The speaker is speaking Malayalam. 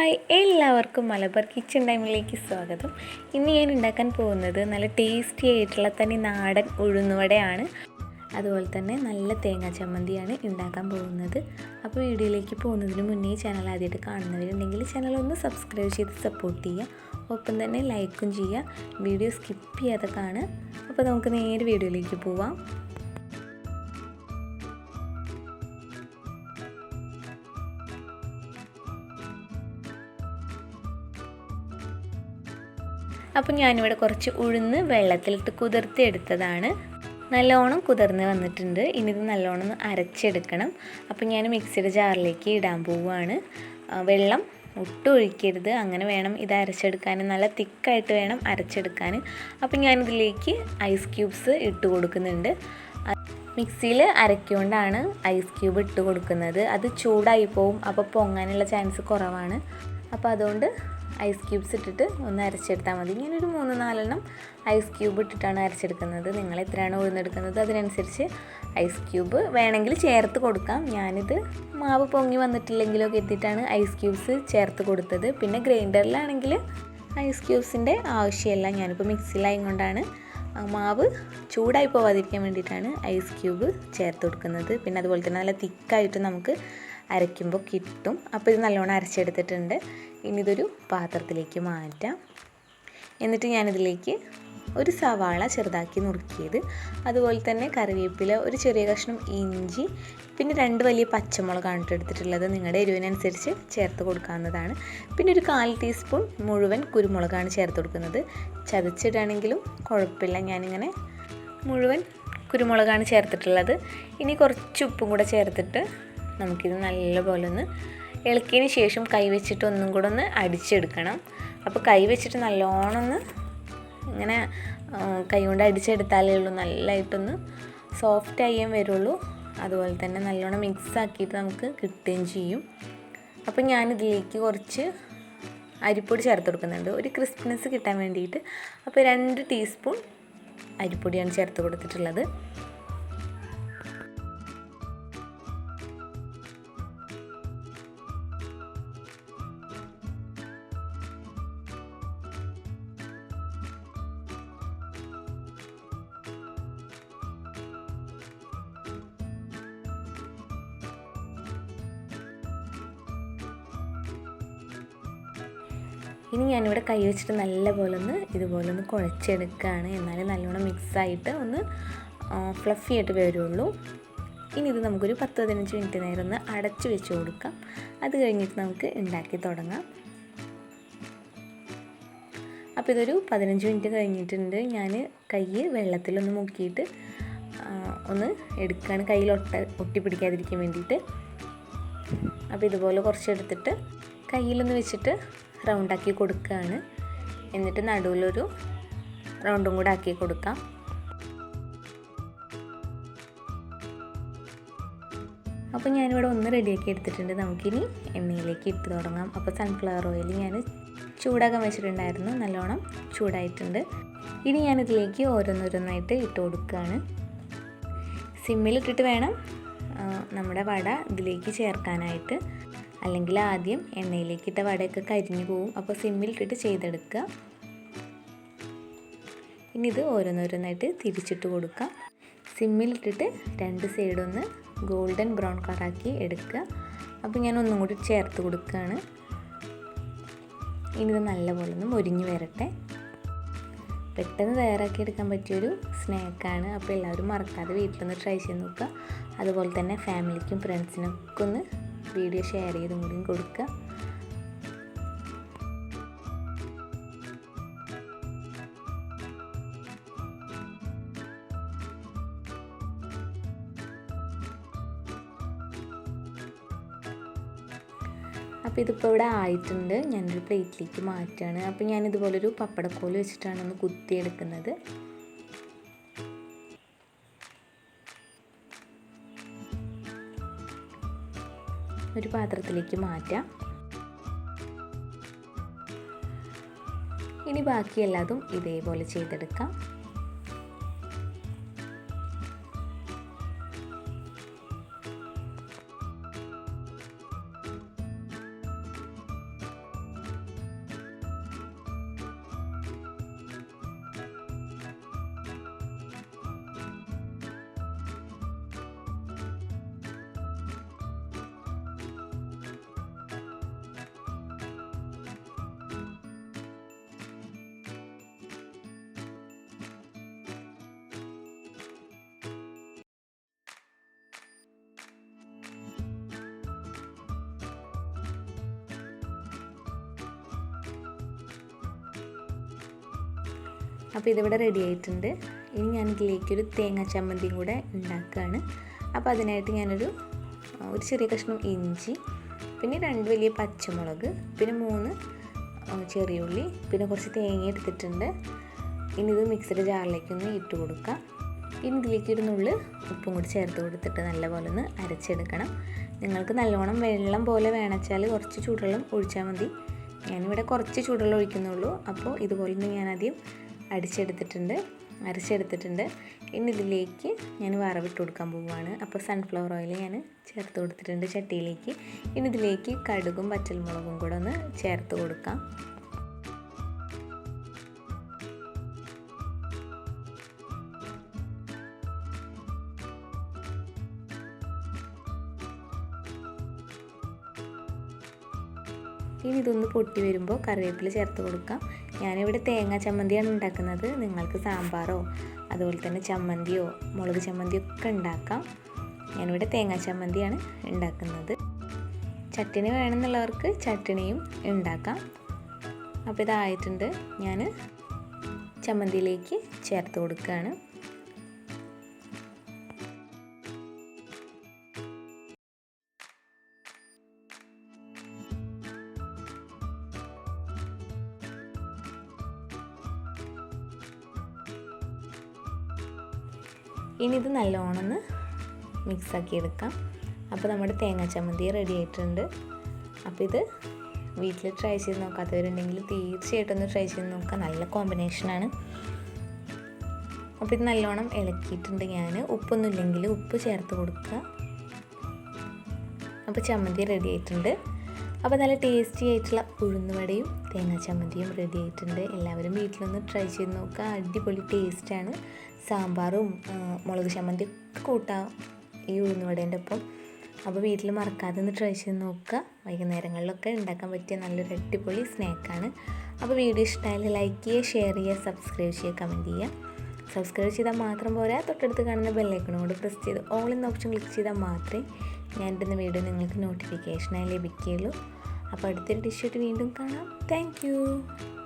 ഹായ് എല്ലാവർക്കും മലബാർ കിച്ചൺ ടൈമിലേക്ക് സ്വാഗതം. ഇന്ന് ഞാൻ ഉണ്ടാക്കാൻ പോകുന്നത് നല്ല ടേസ്റ്റി ആയിട്ടുള്ള തനി നാടൻ ഉഴുന്നുവടയാണ്. അതുപോലെ തന്നെ നല്ല തേങ്ങാ ചമ്മന്തിയാണ് ഉണ്ടാക്കാൻ പോകുന്നത്. അപ്പോൾ വീഡിയോയിലേക്ക് പോകുന്നതിന് മുന്നേ ചാനൽ ആദ്യമായിട്ട് കാണുന്നവരുണ്ടെങ്കിൽ ചാനൽ ഒന്ന് സബ്സ്ക്രൈബ് ചെയ്ത് സപ്പോർട്ട് ചെയ്യുക. ഒപ്പം തന്നെ ലൈക്കും ചെയ്യുക. വീഡിയോ സ്കിപ്പ് ചെയ്യാതെ കാണുക അപ്പോൾ നമുക്ക് നേരെ വീഡിയോയിലേക്ക് പോവാം. അപ്പോൾ ഞാനിവിടെ കുറച്ച് ഉഴുന്ന് വെള്ളത്തിലിട്ട് കുതിർത്തി എടുത്തതാണ് നല്ലോണം കുതിർന്ന് വന്നിട്ടുണ്ട്. ഇനി ഇത് നല്ലോണം അരച്ചെടുക്കണം. അപ്പോൾ ഞാൻ മിക്സിയുടെ ജാറിലേക്ക് ഇടാൻ പോവുകയാണ്. വെള്ളം ഒട്ടും ഒഴിക്കരുത്. അങ്ങനെ വേണം ഇത് അരച്ചെടുക്കാൻ നല്ല തിക്കായിട്ട് വേണം അരച്ചെടുക്കാൻ അപ്പോൾ ഞാനിതിലേക്ക് ഐസ് ക്യൂബ്സ് ഇട്ട് കൊടുക്കുന്നുണ്ട്. മിക്സിയിൽ അരയ്ക്കൊണ്ടാണ് ഐസ് ക്യൂബ് ഇട്ട് കൊടുക്കുന്നത്. അത് ചൂടായി പോവും. അപ്പോൾ പൊങ്ങാനുള്ള ചാൻസ് കുറവാണ്. അപ്പോൾ അതുകൊണ്ട് ഐസ് ക്യൂബ്സ് ഇട്ടിട്ട് ഒന്ന് അരച്ചെടുത്താൽ മതി. ഞാനൊരു മൂന്ന് നാലെണ്ണം ഐസ് ക്യൂബ് ഇട്ടിട്ടാണ് അരച്ചെടുക്കുന്നത്. നിങ്ങൾ എത്രയാണ് ഉഴുന്നെടുക്കുന്നത്? അതിനനുസരിച്ച് ഐസ് ക്യൂബ് വേണമെങ്കിൽ ചേർത്ത് കൊടുക്കാം. ഞാനിത് മാവ് പൊങ്ങി വന്നിട്ടില്ലെങ്കിലോ കരുതിയിട്ടാണ് ഐസ് ക്യൂബ്സ് ചേർത്ത് കൊടുത്തത്. പിന്നെ ഗ്രൈൻഡറിലാണെങ്കിൽ ഐസ് ക്യൂബ്സിന്റെ ആവശ്യമില്ല. ഞാനിപ്പോൾ മിക്സിയിലായും കൊണ്ടാണ് മാവ് ചൂടായി പോവാതിരിക്കാൻ വേണ്ടിയിട്ടാണ് ഐസ് ക്യൂബ് ചേർത്ത് കൊടുക്കുന്നത്. പിന്നെ അതുപോലെ തന്നെ നല്ല തിക്കായിട്ട് നമുക്ക് അരയ്ക്കുമ്പോൾ കിട്ടും. അപ്പോൾ ഇത് നല്ലോണം അരച്ചെടുത്തിട്ടുണ്ട്. ഇനി ഇതൊരു പാത്രത്തിലേക്ക് മാറ്റാം. എന്നിട്ട് ഞാനിതിലേക്ക് ഒരു സവാള ചെറുതാക്കി നുറുക്കിയത്. അതുപോലെ തന്നെ കറിവേപ്പില ഒരു ചെറിയ കഷ്ണം ഇഞ്ചി പിന്നെ രണ്ട് വലിയ പച്ചമുളകാണ് എടുത്തിട്ടുള്ളത്. നിങ്ങളുടെ എരിവിനനുസരിച്ച് ചേർത്ത് കൊടുക്കാവുന്നതാണ്. പിന്നെ ഒരു കാൽ ടീസ്പൂൺ മുഴുവൻ കുരുമുളകാണ് ചേർത്ത് കൊടുക്കുന്നത്. ചതച്ചിടാണെങ്കിലും കുഴപ്പമില്ല. ഞാനിങ്ങനെ മുഴുവൻ കുരുമുളകാണ് ചേർത്തിട്ടുള്ളത്. ഇനി കുറച്ച് ഉപ്പും കൂടെ ചേർത്തിട്ട് നമുക്കിത് നല്ലപോലെ ഒന്ന് ഇളക്കിയതിന് ശേഷം കൈ വെച്ചിട്ട് ഒന്നും കൂടെ ഒന്ന് അടിച്ചെടുക്കണം. അപ്പോൾ കൈ വെച്ചിട്ട് നല്ലോണം ഒന്ന് ഇങ്ങനെ കൈ കൊണ്ട് അടിച്ചെടുത്താലേ ഉള്ളൂ. നല്ലതായിട്ടൊന്ന് സോഫ്റ്റ് ആയാൻ വരുള്ളൂ. അതുപോലെ തന്നെ നല്ലോണം മിക്സ് ആക്കിയിട്ട് നമുക്ക് കിട്ടുകയും ചെയ്യും. അപ്പോൾ ഞാനിതിലേക്ക് കുറച്ച് അരിപ്പൊടി ചേർത്ത് കൊടുക്കുന്നുണ്ട്. ഒരു ക്രിസ്പിനെസ് കിട്ടാൻ വേണ്ടിയിട്ട്. അപ്പോൾ രണ്ട് ടീസ്പൂൺ അരിപ്പൊടിയാണ് ചേർത്ത് കൊടുത്തിട്ടുള്ളത്. ഇനി ഞാനിവിടെ കൈ വെച്ചിട്ട് നല്ലപോലെ ഒന്ന് ഇതുപോലെ ഒന്ന് കുഴച്ചെടുക്കുകയാണ്. എന്നാലും നല്ലോണം മിക്സായിട്ട് ഒന്ന് ഫ്ലഫി ആയിട്ട് വരുള്ളൂ. ഇനി ഇത് നമുക്കൊരു പത്ത് പതിനഞ്ച് മിനിറ്റ് നേരം ഒന്ന് അടച്ചു വെച്ച് കൊടുക്കാം. അത് കഴിഞ്ഞിട്ട് നമുക്ക് ഉണ്ടാക്കി തുടങ്ങാം. അപ്പോൾ ഇതൊരു പതിനഞ്ച് മിനിറ്റ് കഴിഞ്ഞിട്ടുണ്ട്. ഞാൻ കൈ വെള്ളത്തിലൊന്ന് മുക്കിയിട്ട് ഒന്ന് എടുക്കുകയാണ്. കയ്യിൽ ഒട്ട ഒട്ടി പിടിക്കാതിരിക്കാൻ വേണ്ടിയിട്ട്. അപ്പോൾ ഇതുപോലെ കുറച്ചെടുത്തിട്ട് കയ്യിലൊന്ന് വെച്ചിട്ട് റൗണ്ടാക്കി കൊടുക്കുകയാണ് എന്നിട്ട് നടുവിലൊരു റൗണ്ടും കൂടെ ആക്കി കൊടുക്കാം. അപ്പോൾ ഞാനിവിടെ ഒന്ന് റെഡിയാക്കി എടുത്തിട്ടുണ്ട്. നമുക്കിനി എണ്ണയിലേക്ക് ഇട്ട് തുടങ്ങാം. അപ്പോൾ സൺഫ്ലവർ ഓയിൽ ഞാൻ ചൂടാക്കാൻ വെച്ചിട്ടുണ്ടായിരുന്നു. നല്ലോണം ചൂടായിട്ടുണ്ട്. ഇനി ഞാനിതിലേക്ക് ഓരോന്നോരോന്നായിട്ട് ഇട്ട് കൊടുക്കുകയാണ് സിമ്മിലിട്ടിട്ട് വേണം നമ്മുടെ വട ഇതിലേക്ക് ചേർക്കാനായിട്ട്. അല്ലെങ്കിൽ ആദ്യം എണ്ണയിലേക്ക് ഇട്ട വടയൊക്കെ കരിഞ്ഞു പോവും. അപ്പോൾ സിമ്മിലിട്ടിട്ട് ചെയ്തെടുക്കുക. ഇനി ഇത് ഓരോന്നോരോന്നായിട്ട് തിരിച്ചിട്ട് കൊടുക്കാം സിമ്മിലിട്ടിട്ട് രണ്ട് സൈഡൊന്ന് ഗോൾഡൻ ബ്രൗൺ കളറാക്കി എടുക്കുക. അപ്പോൾ ഞാൻ ഒന്നും കൂടി ചേർത്ത് കൊടുക്കുകയാണ്. ഇനി ഇത് നല്ലപോലെ ഒന്ന് മുരിഞ്ഞു വരട്ടെ. പെട്ടെന്ന് തയ്യാറാക്കി എടുക്കാൻ പറ്റിയൊരു സ്നാക്കാണ് അപ്പോൾ എല്ലാവരും മറക്കാതെ വീട്ടിലൊന്ന് ട്രൈ ചെയ്ത് നോക്കുക. അതുപോലെ തന്നെ ഫാമിലിക്കും ഫ്രണ്ട്സിനൊക്കെ ഒന്ന് വീഡിയോ ഷെയർ ചെയ്തും കൂടിയും കൊടുക്കുക. അപ്പോൾ ഇതിപ്പോൾ ഇവിടെ ആയിട്ടുണ്ട്. ഞാനൊരു പ്ലേറ്റിലേക്ക് മാറ്റുകയാണ്. അപ്പോൾ ഞാൻ ഇതുപോലൊരു പപ്പടക്കോൽ വെച്ചിട്ടാണ് ഒന്ന് കുത്തിയെടുക്കുന്നത്. ഒരു പാത്രത്തിലേക്ക് മാറ്റാം. ഇനി ബാക്കി എല്ലാതും ഇതേപോലെ ചെയ്തെടുക്കാം. അപ്പോൾ ഇതിവിടെ റെഡി ആയിട്ടുണ്ട്. ഇനി ഞാൻ ഇതിലേക്കൊരു തേങ്ങ ചമ്മന്തിയും കൂടെ ഉണ്ടാക്കുകയാണ്. അപ്പോൾ അതിനായിട്ട് ഞാനൊരു ഒരു ചെറിയ കഷ്ണം ഇഞ്ചി പിന്നെ രണ്ട് വലിയ പച്ചമുളക് പിന്നെ മൂന്ന് ചെറിയ ഉള്ളി പിന്നെ കുറച്ച് തേങ്ങ എടുത്തിട്ടുണ്ട്. ഇനി ഇത് മിക്സിയുടെ ജാറിലേക്കൊന്ന് ഇട്ട് കൊടുക്കാം. ഇനി ഇതിലേക്ക് ഉപ്പും കൂടി ചേർത്ത് കൊടുത്തിട്ട് നല്ലപോലെ ഒന്ന് അരച്ചെടുക്കണം. നിങ്ങൾക്ക് നല്ലോണം വെള്ളം പോലെ വേണച്ചാൽ കുറച്ച് ചൂടുവെള്ളം ഒഴിച്ചാൽ മതി. ഞാനിവിടെ കുറച്ച് ചൂടുവെള്ളം ഒഴിക്കുന്നുള്ളൂ. അപ്പോൾ ഇതുപോലെ തന്നെ ഞാനാദ്യം അടിച്ചെടുത്തിട്ടുണ്ട് അരച്ചെടുത്തിട്ടുണ്ട്. ഇനി ഇതിലേക്ക് ഞാൻ വറവിട്ട് കൊടുക്കാൻ പോവുകയാണ്. അപ്പോൾ സൺഫ്ലവർ ഓയിൽ ഞാൻ ചേർത്ത് കൊടുത്തിട്ടുണ്ട് ചട്ടിയിലേക്ക്. ഇനി ഇതിലേക്ക് കടുകും പച്ചൽമുളകും കൂടെ ഒന്ന് ചേർത്ത് കൊടുക്കാം. ഇനി ഇതൊന്ന് പൊട്ടി വരുമ്പോൾ കറിവേപ്പില ചേർത്ത് കൊടുക്കാം. ഞാനിവിടെ തേങ്ങ ചമ്മന്തിയാണ് ഉണ്ടാക്കുന്നത്. നിങ്ങൾക്ക് സാമ്പാറോ അതുപോലെ തന്നെ ചമ്മന്തിയോ മുളക് ചമ്മന്തിയോ ഒക്കെ ഉണ്ടാക്കാം. ഞാനിവിടെ തേങ്ങ ചമ്മന്തിയാണ് ഉണ്ടാക്കുന്നത്. ചട്ടിണി വേണമെന്നുള്ളവർക്ക് ചട്ടിണിയും ഉണ്ടാക്കാം. അപ്പോൾ ഇതായിട്ടുണ്ട്. ഞാൻ ചമ്മന്തിയിലേക്ക് ചേർത്ത് കൊടുക്കുകയാണ്. ഇനി ഇത് നല്ലോണം ഒന്ന് മിക്സാക്കി എടുക്കാം. അപ്പോൾ നമ്മുടെ തേങ്ങാ ചമ്മന്തി റെഡി ആയിട്ടുണ്ട്. അപ്പോൾ ഇത് വീട്ടിൽ ട്രൈ ചെയ്ത് നോക്കാത്തവരുണ്ടെങ്കിൽ തീർച്ചയായിട്ടും ഒന്ന് ട്രൈ ചെയ്ത് നോക്കുക. നല്ല കോമ്പിനേഷനാണ് അപ്പോൾ ഇത് നല്ലോണം ഇളക്കിയിട്ടുണ്ട് ഞാൻ. ഉപ്പൊന്നും ഇല്ലെങ്കിൽ ഉപ്പ് ചേർത്ത് കൊടുക്കുക. അപ്പോൾ ചമ്മന്തി റെഡി ആയിട്ടുണ്ട്. അപ്പോൾ നല്ല ടേസ്റ്റി ആയിട്ടുള്ള ഉഴുന്നുവടയും തേങ്ങാ ചമ്മന്തിയും റെഡി ആയിട്ടുണ്ട്. എല്ലാവരും വീട്ടിലൊന്ന് ട്രൈ ചെയ്ത് നോക്കുക. അടിപൊളി ടേസ്റ്റാണ് സാമ്പാറും മുളക് ചമ്മന്തി ഒക്കെ കൂട്ടാം. ഈ ഉഴുന്നുവടേന്റെ ഒപ്പം. അപ്പോൾ വീട്ടിൽ മറക്കാതെ ഒന്ന് ട്രൈ ചെയ്ത് നോക്കുക. വൈകുന്നേരങ്ങളിലൊക്കെ ഉണ്ടാക്കാൻ പറ്റിയ നല്ലൊരു അടിപൊളി സ്നാക്കാണ് അപ്പോൾ വീഡിയോ ഇഷ്ടമായാലും ലൈക്ക് ചെയ്യുക ഷെയർ ചെയ്യുക സബ്സ്ക്രൈബ് ചെയ്യുക കമന്റ് ചെയ്യുക. സബ്സ്ക്രൈബ് ചെയ്താൽ മാത്രം പോരാ. തൊട്ടടുത്ത് കാണുന്ന ബെല്ലൈക്കണും കൂടെ പ്രസ് ചെയ്ത് ഓൾ എന്ന ഓപ്ഷൻ ക്ലിക്ക് ചെയ്താൽ മാത്രമേ ഞാൻ ഇടുന്ന വീഡിയോ നിങ്ങൾക്ക് നോട്ടിഫിക്കേഷനായി ലഭിക്കുകയുള്ളൂ. അപ്പോൾ അടുത്തൊരു ഡിഷായിട്ട് വീണ്ടും കാണാം. താങ്ക്